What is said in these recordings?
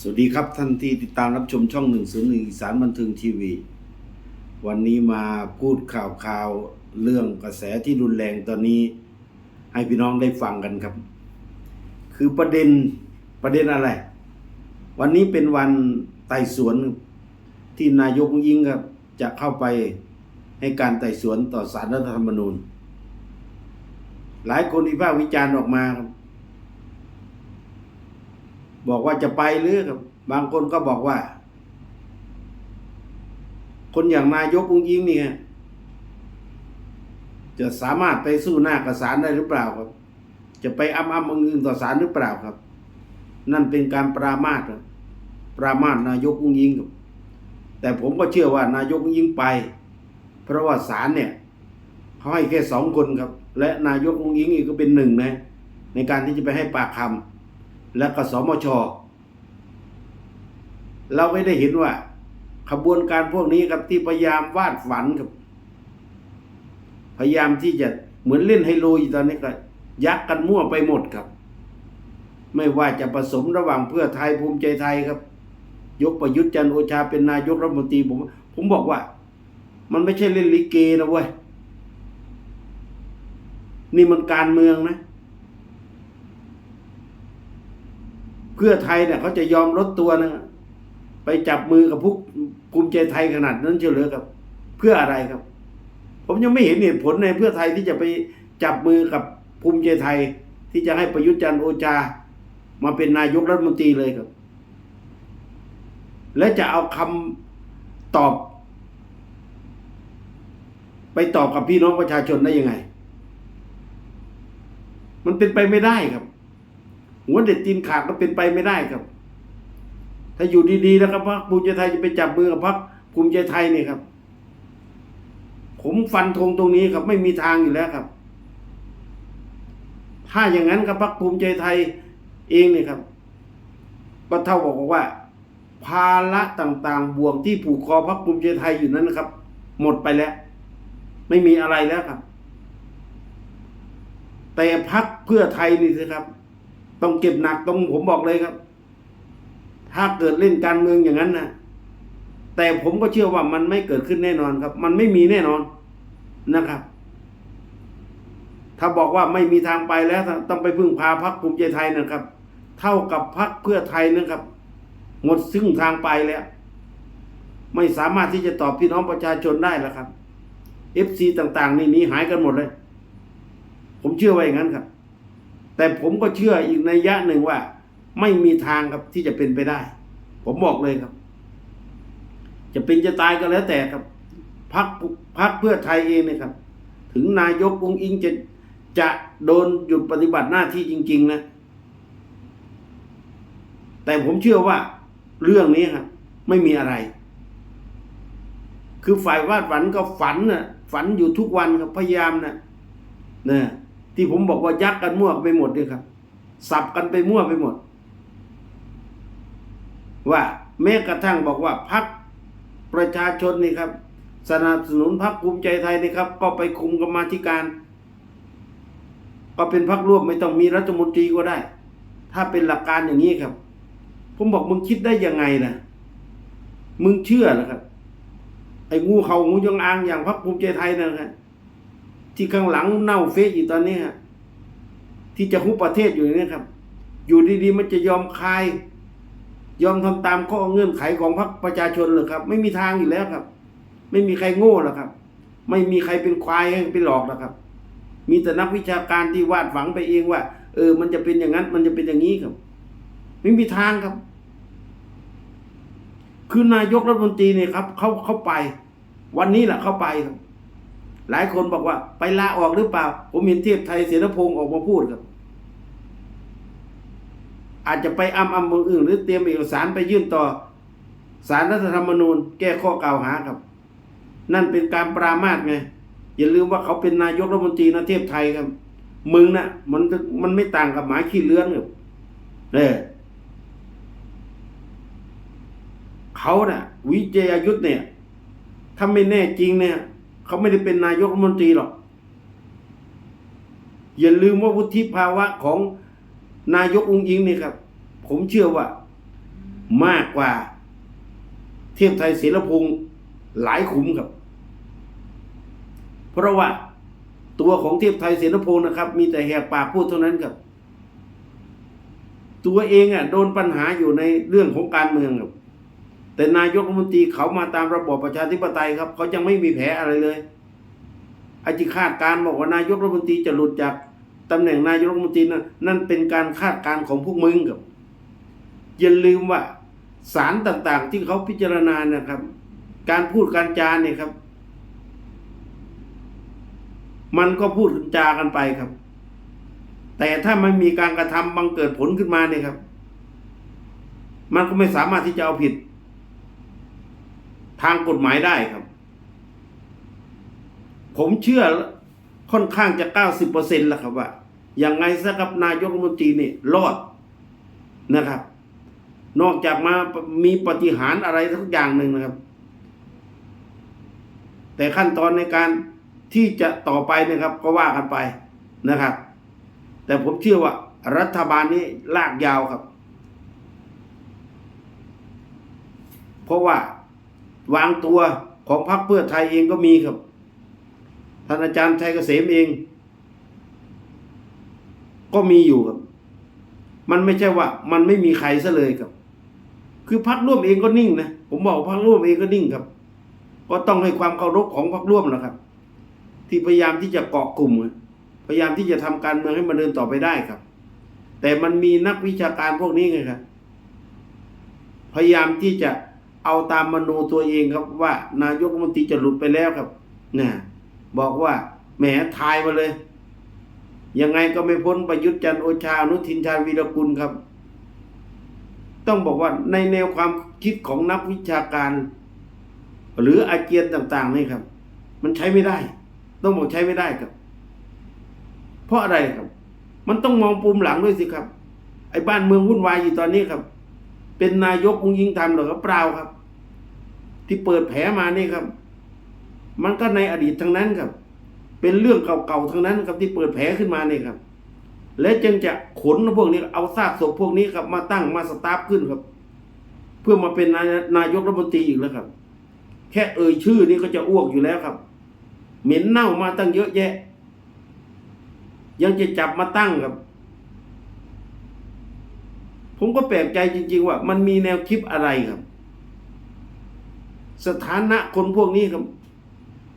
สวัสดีครับท่านที่ติดตามรับชมช่อง 101อีสานบันเทิงทีวี วันนี้มาพูดข่าวข่าวเรื่องกระแสที่รุนแรงตอนนี้ ให้พี่น้องได้ฟังกันครับ คือประเด็นประเด็นอะไร วันนี้เป็นวันไต่สวนที่นายกยิ่งครับ จะเข้าไปให้การไต่สวนต่อสารรัฐธรรมนูญ หลายคนวิพากษ์วิจารณ์ออกมาครับ บอกว่าจะไปหรือครับ บางคนก็บอกว่า คนอย่างนายกอุ้งยิงนี่ฮะจะสามารถไปสู้หน้ากับศาลได้หรือเปล่าครับ จะไปอ้ำอ้ำอึงอึงต่อศาลหรือเปล่าครับ นั่นเป็นการปรามาสครับปรามาสนายกอุ้งยิงครับ แต่ผมก็เชื่อว่านายกอุ้งยิงไป เพราะว่าศาลเนี่ยเขาให้แค่สองคนครับ และนายกอุ้งยิงอีกก็เป็นหนึ่งนะในการที่จะไปให้ปากคำ และก็สมช เราไม่ได้เห็นว่า ขบวนการพวกนี้ครับที่พยายามวาดฝันครับ พยายามที่จะเหมือนเล่นไฮโลอยู่ตอนนี้ก็ ยักกันมั่วไปหมดครับ ไม่ว่าจะผสมระหว่างเพื่อไทยภูมิใจไทยครับ ยกประยุทธ์จันโอชาเป็นนายกรัฐมนตรีผมผมบอกว่า มันไม่ใช่เล่นลิเกนะเว้ยนี่มันการเมืองนะ พื่อไทยเนี่ยเขาจะยอมลดตัวนะไปจับมือกับพวกภูมิใจไทยขนาดนั้นเฉลือกับเพื่ออะไรครับ ผมยังไม่เห็นเหตุผลในเพื่อไทยที่จะไปจับมือกับภูมิใจไทย ที่จะให้ประยุทธ์จันทร์โอชามาเป็นนายกรัฐมนตรีเลยครับ และจะเอาคำตอบ ไปตอบกับพี่น้องประชาชนได้ยังไง มันเป็นไปไม่ได้ครับ หัวเด็ดตีนขาดก็เป็นไปไม่ได้ครับ ถ้าอยู่ดีๆแล้วครับพรรคภูมิใจไทยจะไปจับมือกับพรรคภูมิใจไทยเนี่ยครับ ผมฟันธงตรงนี้ครับ ไม่มีทางอยู่แล้วครับ ถ้าอย่างนั้นครับพรรคภูมิใจไทยเองเนี่ยครับก็เท่าบอกว่า ภาระต่างๆ บ่วงที่ผูกคอพรรคภูมิใจไทยอยู่นั้นนะครับ หมดไปแล้ว ไม่มีอะไรแล้วครับ แต่พักเพื่อไทยนี่สิครับ ต้องเก็บหนักตรงผมบอกเลยครับ ถ้าเกิดเล่นการเมืองอย่างนั้นนะแต่ผมก็เชื่อว่ามันไม่เกิดขึ้นแน่นอนครับ มันไม่มีแน่นอนนะครับ ถ้าบอกว่าไม่มีทางไปแล้ว ต้องไปพึ่งพาพักภูมิใจไทยนะครับ เท่ากับพักเพื่อไทยนะครับ หมดซึ่งทางไปแล้ว ไม่สามารถที่จะตอบพี่น้องประชาชนได้แล้วครับเอฟซีต่าง ๆ นี่หนีหายกันหมดเลย ผมเชื่อว่าอย่างนั้นครับ แต่ผมก็เชื่ออีกในยะหนึ่งว่า ไม่มีทางครับที่จะเป็นไปได้ ผมบอกเลยครับ จะเป็นจะตายก็แล้วแต่ครับพักพักเพื่อไทยเองเนี่ยครับ ถึงนายกองอิงจะจะโดนหยุดปฏิบัติหน้าที่จริง ๆ นะ แต่ผมเชื่อว่าเรื่องนี้ครับ ไม่มีอะไร คือฝ่ายวาดฝันก็ฝันน่ะ ฝันอยู่ทุกวันครับพยายามนะเนี่ย ที่ผมบอกว่ายักกันมั่วไปหมดเลยครับ สับกันไปมั่วไปหมด ว่าแม้กระทั่งบอกว่าพักประชาชนนี่ครับ สนับสนุนพักภูมิใจไทยนี่ครับ ก็ไปคุมกรรมาธิการ ก็เป็นพักร่วมไม่ต้องมีรัฐมนตรีก็ได้ ถ้าเป็นหลักการอย่างนี้ครับ ผมบอกมึงคิดได้ยังไงนะมึงเชื่อเหรอครับไอ้งูเขางูจงอางอย่างพักภูมิใจไทยนะครับ ที่ข้างหลังเน่าเฟะอยู่ตอนนี้ฮะที่จะฮุบประเทศอยู่นี่ครับ อยู่ดีๆ มันจะยอมคาย ยอมทำตามข้อเงื่อนไขของพรรคประชาชนเลยครับ ไม่มีทางอยู่แล้วครับ ไม่มีใครโง่หรอกครับ ไม่มีใครเป็นควายให้ไปหลอกหรอกครับ มีแต่นักวิชาการที่วาดฝังไปเองว่า เออ มันจะเป็นอย่างนั้น มันจะเป็นอย่างนี้ครับ ไม่มีทางครับ คือนายกรัฐมนตรีเนี่ยครับเขาเขาไป วันนี้แหละเขาไปครับ หลายคนบอกว่าไปลาออกหรือเปล่า ผมเห็นเทียบไทยเสนพงศ์ออกมาพูดครับ อาจจะไปอ้ำอ้ำมืออื่น หรือเตรียมเอกสารไปยื่นต่อสารรัฐธรรมนูญ แก้ข้อกล่าวหาครับ นั่นเป็นการปรามาสไงอย่าลืมว่าเขาเป็นนายกรัฐมนตรีนะเทียบไทยครับ มึงนะ่ะ มันมันไม่ต่างกับหมาขี้เลื้อนครับเออเขานะ่ะ วิเจยยุทธเนี่ยถ้าไม่แน่จริงเนี่ย เขาไม่ได้เป็นนายกรัฐมนตรีหรอก อย่าลืมว่าวุฒิภาวะของนายกองค์อิงนี่ครับ ผมเชื่อว่า มากกว่า เทพไทยเสรพงศ์หลายขุมครับ เพราะว่าตัวของเทพไทยเสรพงศ์นะครับ มีแต่แหกปากพูดเท่านั้นครับ ตัวเองอะ โดนปัญหาอยู่ในเรื่องของการเมืองครับ แต่นายกรัฐมนตรีเขามาตามระบอบประชาธิปไตยครับ เขายังไม่มีแผลอะไรเลยไอ้ที่คาดการบอกว่านายกรัฐมนตรีจะหลุดจากตำแหน่งนายกรัฐมนตรีนั้นนั่นเป็นการคาดการของพวกมึงครับอย่าลืมว่าสารต่างๆ ที่เขาพิจารณานะครับ การพูดการจาเนี่ยครับ มันก็พูดจากันไปครับ แต่ถ้ามันมีการกระทำบังเกิดผลขึ้นมาเนี่ยครับ มันก็ไม่สามารถที่จะเอาผิด ทางกฎหมายได้ครับ ผมเชื่อค่อนข้างจะเก้าสิบเปอร์เซ็นต์แล้วครับว่าอย่างไงซะครับนายกรัฐมนตรีนี่รอดนะครับ นอกจากมามีปฏิหารอะไรสักอย่างหนึ่งนะครับ แต่ขั้นตอนในการที่จะต่อไปนะครับ ก็ว่ากันไปนะครับ แต่ผมเชื่อว่า รัฐบาลนี้ลากยาวครับ เพราะว่า วางตัวของพรรคเพื่อไทยเองก็มีครับ ท่านอาจารย์ชัยเกษมเอง ก็มีอยู่ครับ มันไม่ใช่ว่า มันไม่มีใครซะเลยครับ คือพรรคร่วมเองก็นิ่งนะ ผมบอกพรรคร่วมเองก็นิ่งครับ ก็ต้องให้ความเคารพของพรรคร่วมนะครับ ที่พยายามที่จะเกาะกลุ่ม พยายามที่จะทำการเมืองให้มันเดินต่อไปได้ครับ แต่มันมีนักวิชาการพวกนี้ไงครับ พยายามที่จะ เอาตามมโนตัวเองครับว่า นายกรัฐมนตรีจะหลุดไปแล้วครับนะบอกว่าแหมทายมาเลย ยังไงก็ไม่พ้นประยุทธ์จันทร์โอชาอนุทินชาญวีรกุลครับ ต้องบอกว่าในแนวความคิดของนักวิชาการ หรืออาเจียนต่าง ๆ นี่ครับ มันใช้ไม่ได้ ต้องบอกใช้ไม่ได้ครับ เพราะอะไรครับ มันต้องมองปุ่มหลังด้วยสิครับ ไอ้บ้านเมืองวุ่นวายอยู่ตอนนี้ครับ เป็นนายกองยิงทำหรือครับเปล่าครับ ที่เปิดแผลมานี่ครับ มันก็ในอดีตทั้งนั้นครับ เป็นเรื่องเก่าๆทั้งนั้นครับที่เปิดแผลขึ้นมานี่ครับ และจึงจะขนพวกนี้เอาซากศพพวกนี้ครับ มาตั้งมาสตาร์ฟขึ้นครับ เพื่อมาเป็นนายนายกรัฐมนตรีอีกแล้วครับ แค่เอ่ยชื่อนี่ก็จะอ้วกอยู่แล้วครับ เหม็นเน่ามาตั้งเยอะแยะ ยังจะจับมาตั้งครับผมก็แปลกใจจริง ๆ ว่า มันมีแนวคิดอะไรครับ สถานะคนพวกนี้ครับ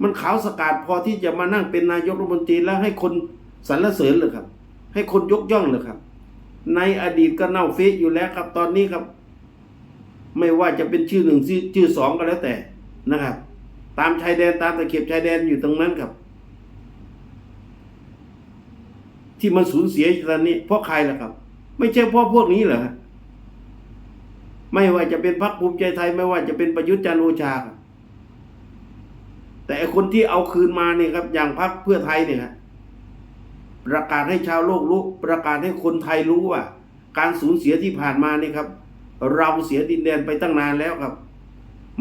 มันขาวสกาดพอที่จะมานั่งเป็นนายกรัฐมนตรีแล้วให้คนสรรเสริญเลยครับ ให้คนยกย่องเลยครับ ในอดีตก็เน่าเฟซอยู่แล้วครับ ตอนนี้ครับ ไม่ว่าจะเป็นชื่อหนึ่งชื่อสองก็แล้วแต่นะครับ ตามชายแดนตามตะเข็บชายแดนอยู่ตรงนั้นครับ ที่มันสูญเสียตอนนี้เพราะใครล่ะครับ ไม่ใช่เพราะพวกนี้เหรอ ไม่ว่าจะเป็นพรรคภูมิใจไทย ไม่ว่าจะเป็นประยุทธ์จันทร์โอชา แต่คนที่เอาคืนมาเนี่ยครับ อย่างพรรคเพื่อไทยเนี่ยประกาศให้ชาวโลกรู้ ประกาศให้คนไทยรู้ว่า การสูญเสียที่ผ่านมานี่ครับ เราเสียดินแดนไปตั้งนานแล้วครับ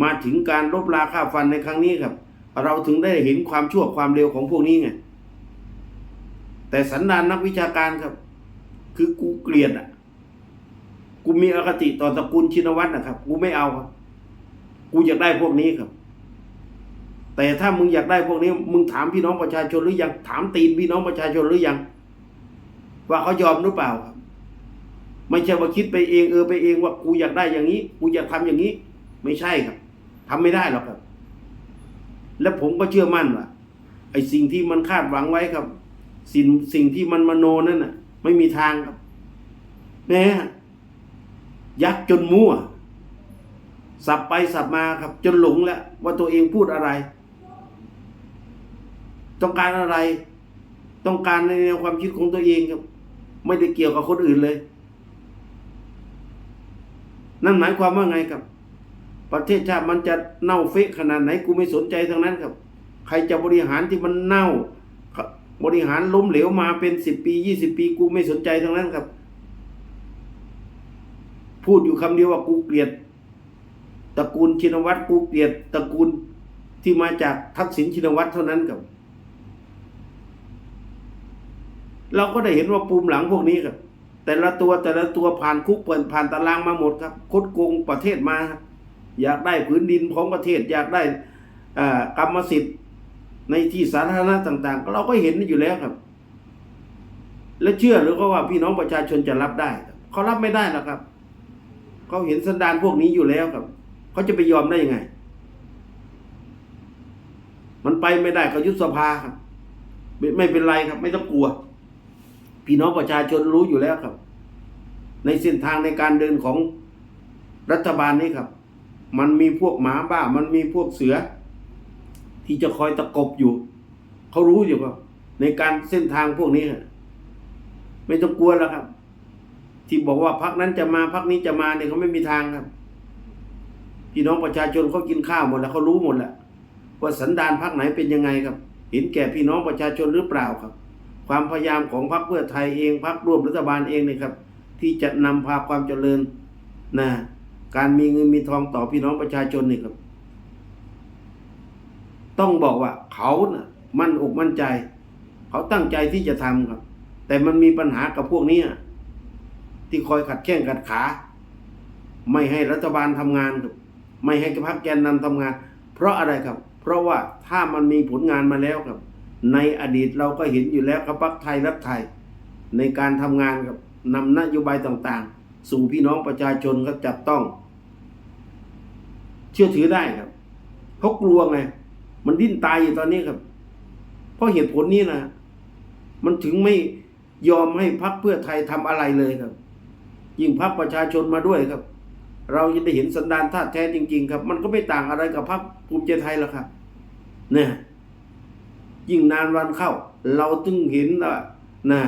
มาถึงการลบราค่าฟันในครั้งนี้ครับ เราถึงได้เห็นความชั่วความเร็วของพวกนี้ไงแต่สันดานนักวิชาการครับ คือกูเกลียดอะ กูมีอคติต่อตระกูลชินวัตรนะครับ กูไม่เอาครับ กูอยากได้พวกนี้ครับ แต่ถ้ามึงอยากได้พวกนี้ มึงถามพี่น้องประชาชนหรือยัง ถามตีนพี่น้องประชาชนหรือยัง ว่าเขายอมหรือเปล่าครับ ไม่ใช่ว่าคิดไปเองเออไปเองว่ากูอยากได้อย่างนี้ กูอยากทำอย่างนี้ ไม่ใช่ครับทำไม่ได้หรอกครับ และผมก็เชื่อมั่นว่าไอ้สิ่งที่มันคาดหวังไว้ครับ สิ่งสิ่งที่มันมโนนั่นน่ะ ไม่มีทางครับแม่ ยักจนมั่ว สับไปสับมาครับ จนหลงแล้วว่าตัวเองพูดอะไร ต้องการอะไร ต้องการในแนวความคิดของตัวเองครับ ไม่ได้เกี่ยวกับคนอื่นเลย นั่นหมายความว่าไงครับ ประเทศชาติมันจะเน่าเฟะขนาดไหนกูไม่สนใจทั้งนั้นครับ ใครจะบริหารที่มันเน่าบริหารล้มเหลวมาเป็นสิบปียี่สิบปีกูไม่สนใจทั้งนั้นครับ พูดอยู่คำเดียวว่ากูเกลียดตระกูลชินวัตรกูเกลียดตระกูลที่มาจากทักษิณชินวัตรเท่านั้นครับ เราก็ได้เห็นว่าปูมหลังพวกนี้ครับแต่ละตัวแต่ละตัวผ่านคุกเปิดผ่านตารางมาหมดครับคดโกงประเทศมา อยากได้ผืนดินของประเทศ อยากได้กรรมสิทธิ์ในที่สาธารณะต่าง ๆ ก็เราก็เห็นอยู่แล้วครับ และเชื่อหรือก็ว่าพี่น้องประชาชนจะรับได้เขารับไม่ได้หรอกครับ เขาเห็นสันดานพวกนี้อยู่แล้วครับเขาจะไปยอมได้ยังไง มันไปไม่ได้ก็ยุบสภาครับไม่ไม่เป็นไรครับ ไม่ต้องกลัว พี่น้องประชาชนรู้อยู่แล้วครับ ในเส้นทางในการเดินของรัฐบาลนี้ครับ มันมีพวกหมาบ้า มันมีพวกเสือ ที่จะคอยตะกบอยู่ เขารู้อยู่ครับในการเส้นทางพวกนี้ ไม่ต้องกลัวแล้วครับ ที่บอกว่าพักนั้นจะมาพักนี้จะมาเนี่ยเขาไม่มีทางครับพี่น้องประชาชนเขากินข้าวหมดแล้วเขารู้หมดแล้วว่าสันดานพักไหนเป็นยังไงครับ เห็นแก่พี่น้องประชาชนหรือเปล่าครับ ความพยายามของพรรคเพื่อไทยเองพรรคร่วมรัฐบาลเองเนี่ยครับ ที่จะนำพาความเจริญนะการมีเงินมีทองต่อพี่น้องประชาชนนี่ครับ ต้องบอกว่าเขานะ่ะมั่นอกมั่นใจ เขาตั้งใจที่จะทำครับ แต่มันมีปัญหากับพวกนี้อะ ที่คอยขัดแข้งขัดขา ไม่ให้รัฐบาลทำงานครับไม่ให้พรรคแกนนำทำงาน เพราะอะไรครับ เพราะว่าถ้ามันมีผลงานมาแล้วครับ ในอดีตเราก็เห็นอยู่แล้วครับพรรคไทยรัฐไทย ในการทำงานกับนำนโยบายต่างๆ สู่พี่น้องประชาชนก็จับต้อง เชื่อถือได้ครับเขากลัวไงมันดิ้นตายอยู่ตอนนี้ครับ เพราะเหตุผลนี้นะ มันถึงไม่ยอมให้พรรคเพื่อไทยทำอะไรเลยครับ ยิ่งพรรคประชาชนมาด้วยครับ เราจะได้เห็นสันดานท่าแท้จริง ๆ ครับ มันก็ไม่ต่างอะไรกับพรรคภูมิใจไทยแล้วครับเนี่ยยิ่งนานวันเข้า เราจึงเห็นว่านะ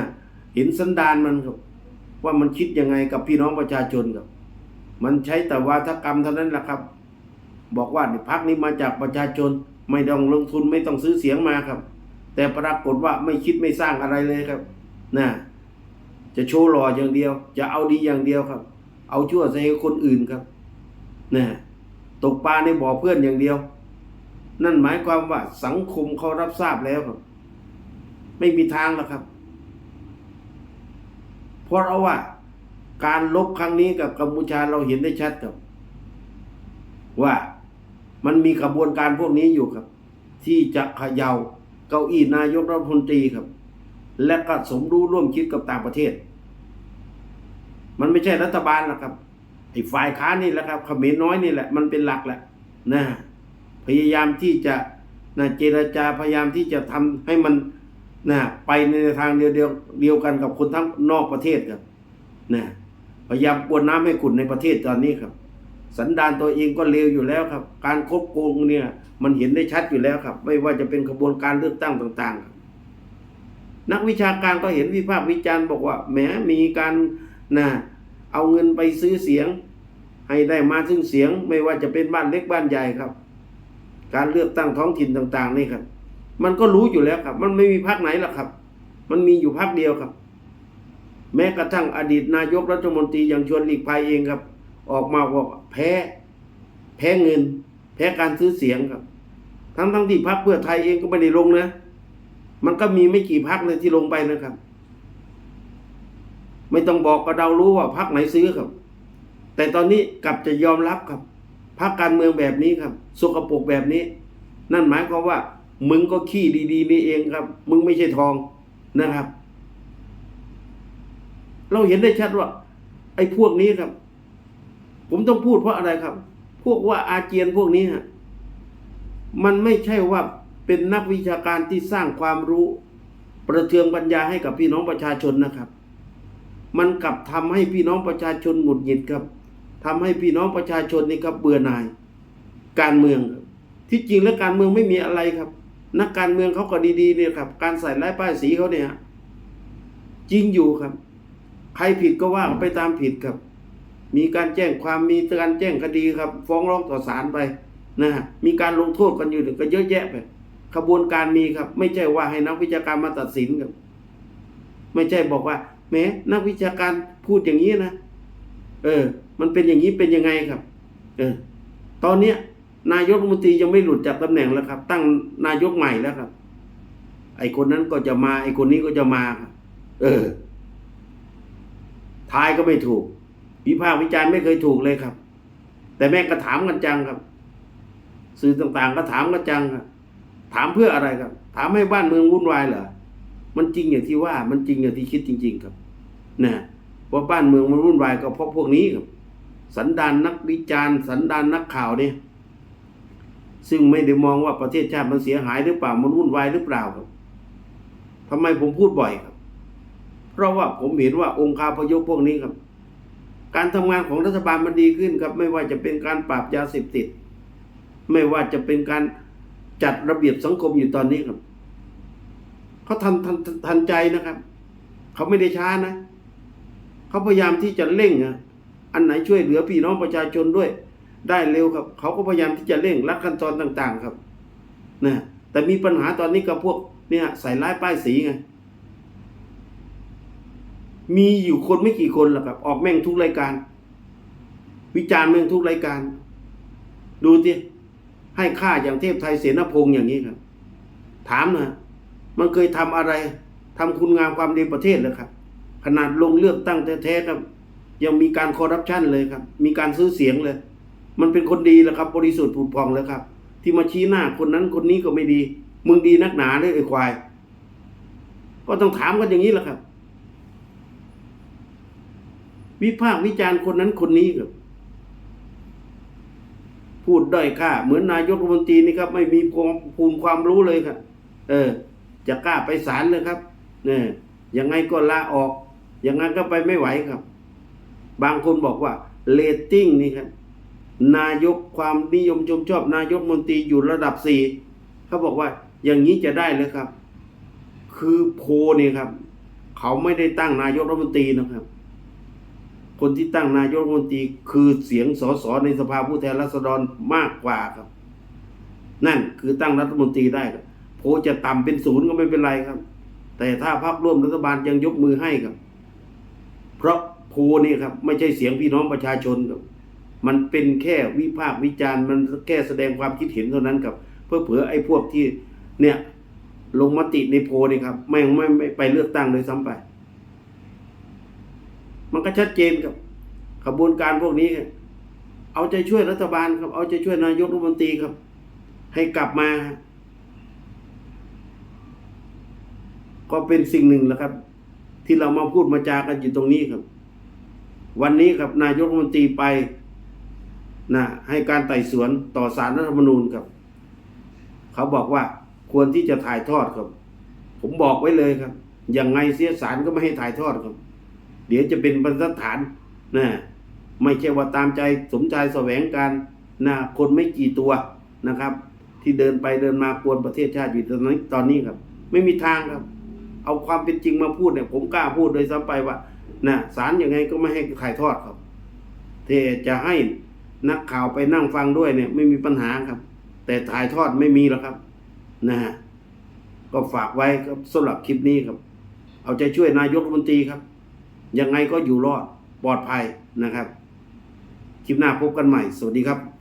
เห็นสันดานมันครับ ว่ามันคิดยังไงกับพี่น้องประชาชนครับ มันใช้แต่วาทกรรมเท่านั้นแหละครับ บอกว่าพักนี้มาจากประชาชนไม่ต้องลงทุนไม่ต้องซื้อเสียงมาครับ แต่ปรากฏว่าไม่คิดไม่สร้างอะไรเลยครับนะ จะโชว์หล่ออย่างเดียว จะเอาดีอย่างเดียวครับ เอาชั่วใส่คนอื่นครับนะตกปลาในบ่อเพื่อนอย่างเดียว นั่นหมายความว่าสังคมเขารับทราบแล้วครับ ไม่มีทางหรอกครับ เพราะเอาว่าการลบครั้งนี้กับกัมพูชาเราเห็นได้ชัดครับ ว่ามันมีขบวนการพวกนี้อยู่ครับ ที่จะเขย่าเก้าอี้นายกรัฐมนตรีครับ และก็สมรู้ร่วมคิดกับต่างประเทศ มันไม่ใช่รัฐบาลหรอกครับไอ้ฝ่ายค้านนี่แหละครับเขมรน้อยนี่แหละมันเป็นหลักแหละนะพยายามที่จะนะเจรจาพยายามที่จะทำให้มันนะไปในทางเดียวเดียวเดียวกันกับคนทั้งนอกประเทศครับนะพยายามกวนน้ำให้ขุนในประเทศตอนนี้ครับ สันดานตัวเองก็เลวอยู่แล้วครับ การคบโกงเนี่ย มันเห็นได้ชัดอยู่แล้วครับ ไม่ว่าจะเป็นกระบวนการเลือกตั้งต่างๆครับนักวิชาการก็เห็นวิพากษ์วิจารณ์บอกว่าแหมมีการ นะเอาเงินไปซื้อเสียง ให้ได้มาซึ่งเสียงไม่ว่าจะเป็นบ้านเล็กบ้านใหญ่ครับ การเลือกตั้งท้องถิ่นต่างๆนี่ครับ มันก็รู้อยู่แล้วครับ มันไม่มีพรรคไหนหรอกครับ มันมีอยู่พรรคเดียวครับ แม้กระทั่งอดีตนายกรัฐมนตรีอย่างชวนหลีกภัยเองครับ ออกมาบอกแพ้ แพ้เงิน แพ้การซื้อเสียงครับ ทั้งทั้งที่พรรคเพื่อไทยเองก็ไม่ได้ลงนะ มันก็มีไม่กี่พรรคเลยที่ลงไปนะครับ ไม่ต้องบอกก็เดารู้ว่าพรรคไหนซื้อครับ แต่ตอนนี้กลับจะยอมรับครับพรรคการเมืองแบบนี้ครับสกปรกแบบนี้ นั่นหมายความว่า มึงก็ขี้ดีๆนี่เองครับ มึงไม่ใช่ทองนะครับ เราเห็นได้ชัดว่า ไอ้พวกนี้ครับ ผมต้องพูดเพราะอะไรครับ พวกว่าอาเจียนพวกนี้ฮะมันไม่ใช่ว่าเป็นนักวิชาการที่สร้างความรู้ ประเทืองปัญญาให้กับพี่น้องประชาชนนะครับ มันกลับทำให้พี่น้องประชาชนหงุดหงิดครับทำให้พี่น้องประชาชนนี่ครับเบื่อหน่าย การเมือง ที่จริงแล้วการเมืองไม่มีอะไรครับ นักการเมืองเขาก็ดีๆเนี่ยครับ การใส่ร้ายป้ายสีเขาเนี่ยจริงอยู่ครับ ใครผิดก็ว่าไปตามผิดครับ มีการแจ้งความมีการแจ้งคดีครับ ฟ้องร้องต่อศาลไปนะฮะมีการลงโทษกันอยู่ก็เยอะแยะไปขบวนการมีครับ ไม่ใช่ว่าให้นักวิชาการมาตัดสินครับ ไม่ใช่บอกว่า แม้นักวิชาการพูดอย่างนี้นะ เออ มันเป็นอย่างนี้เป็นยังไงครับ เออ ตอนเนี้ย นายกรัฐมนตรียังไม่หลุดจากตำแหน่งแล้วครับ ตั้งนายกใหม่แล้วครับ ไอคนนั้นก็จะมา ไอคนนี้ก็จะมาครับเออทายก็ไม่ถูก วิพากษ์วิจารณ์ไม่เคยถูกเลยครับ แต่แม่ก็ถามกันจังครับ สื่อต่างๆก็ถามกันจังครับถามเพื่ออะไรครับ ถามให้บ้านเมืองวุ่นวายเหรอ มันจริงอย่างที่ว่า มันจริงอย่างที่คิดจริง ๆ ครับ นะว่าบ้านเมืองมันวุ่นวายก็เพราะพวกนี้ครับ สันดานนักวิจารณ์ สันดานนักข่าวเนี่ย ซึ่งไม่ได้มองว่าประเทศชาติมันเสียหายหรือเปล่า มันวุ่นวายหรือเปล่าครับทำไมผมพูดบ่อยครับ เพราะว่าผมเห็นว่าองค์คาพยพพวกนี้ครับ การทำงานของรัฐบาลมันดีขึ้นครับ ไม่ว่าจะเป็นการปราบยาเสพติด ไม่ว่าจะเป็นการจัดระเบียบสังคมอยู่ตอนนี้ครับ เขาทันทันทันใจนะครับ เขาไม่ได้ช้านะ เขาพยายามที่จะเร่งอะอันไหนช่วยเหลือพี่น้องประชาชนด้วย ได้เร็วครับ เขาก็พยายามที่จะเร่งรัดขั้นตอนต่าง ๆ ครับนะแต่มีปัญหาตอนนี้กับพวกเนี่ยใส่ร้ายป้ายสีไงมีอยู่คนไม่กี่คนหรอกครับ ออกแม่งทุกรายการ วิจารณ์แม่งทุกรายการ ดูสิให้ค่าอย่างเทพไทยเสนาพงษ์อย่างนี้ครับ ถามนะ มันเคยทำอะไรทำคุณงามความดีประเทศเลยครับ ขนาดลงเลือกตั้งแท้ๆครับยังมีการคอร์รัปชันเลยครับ มีการซื้อเสียงเลย มันเป็นคนดีแล้วครับ บริสุทธิ์ผุดพองแล้วครับ ที่มาชี้หน้าคนนั้นคนนี้ก็ไม่ดี มึงดีนักหนาเลยไอ้ควาย ก็ต้องถามกันอย่างนี้แหละครับ วิพากษ์วิจารณ์คนนั้นคนนี้ครับ พูดด้อยค่า เหมือนนายกรัฐมนตรีนี่ครับ ไม่มีภูมิความรู้เลยครับ เออ จะกล้าไปศาลเลยครับเนี่ยยังไงก็ลาออก อย่างนั้นก็ไปไม่ไหวครับ บางคนบอกว่าเรตติ้งนี่ครับ นายกความนิยมชมชอบ นายกมนตรีอยู่ระดับสี่เขาบอกว่าอย่างนี้จะได้เลยครับ คือโพนี่ครับ เขาไม่ได้ตั้งนายกรัฐมนตรีนะครับ คนที่ตั้งนายกรัฐมนตรีคือเสียงสสในสภาผู้แทนราษฎรมากกว่าครับ นั่นคือตั้งรัฐมนตรีได้ครับ โพลจะต่ำเป็นศูนย์ก็ไม่เป็นไรครับ แต่ถ้าพรรคร่วมรัฐบาลยังยกมือให้ครับ เพราะโพนี่ครับ ไม่ใช่เสียงพี่น้องประชาชนครับ มันเป็นแค่วิพากษ์วิจารณ์มันแค่แสดงความคิดเห็นเท่านั้นครับ เพื่อเผื่อไอ้พวกที่เนี่ยลงมติในโพนี่ครับไม่ไม่ไม่ไปเลือกตั้งเลยซ้ำไป มันก็ชัดเจนครับขบวนการพวกนี้ เอาใจช่วยรัฐบาลครับ เอาใจช่วยนายกรัฐมนตรีครับ ให้กลับมาครับ ก็เป็นสิ่งหนึ่งแหละครับ ที่เรามาพูดมาจากันอยู่ตรงนี้ครับ วันนี้ครับนายกรัฐมนตรีไปนะให้การไต่สวนต่อสารรัฐธรรมนูญครับ เขาบอกว่าควรที่จะถ่ายทอดครับ ผมบอกไว้เลยครับยังไงเสียสารก็ไม่ให้ถ่ายทอดครับ เดี๋ยวจะเป็นบรรทัดฐานนะไม่ใช่ว่าตามใจสมใจแสวงการนะคนไม่กี่ตัวนะครับ ที่เดินไปเดินมากวนประเทศชาติอยู่ตอนนี้ตอนนี้ครับ ไม่มีทางครับ เอาความเป็นจริงมาพูดเนี่ยผมกล้าพูดโดยซ้ำไปว่านะสารยังไงก็ไม่ให้ถ่ายทอดครับเทจะให้นักข่าวไปนั่งฟังด้วยเนี่ย ไม่มีปัญหาครับ แต่ถ่ายทอดไม่มีแล้วครับ นะฮะก็ฝากไว้ครับสำหรับคลิปนี้ครับ เอาใจช่วยนายกรัฐมนตรีครับ ยังไงก็อยู่รอดปลอดภัยนะครับ คลิปหน้าพบกันใหม่ สวัสดีครับ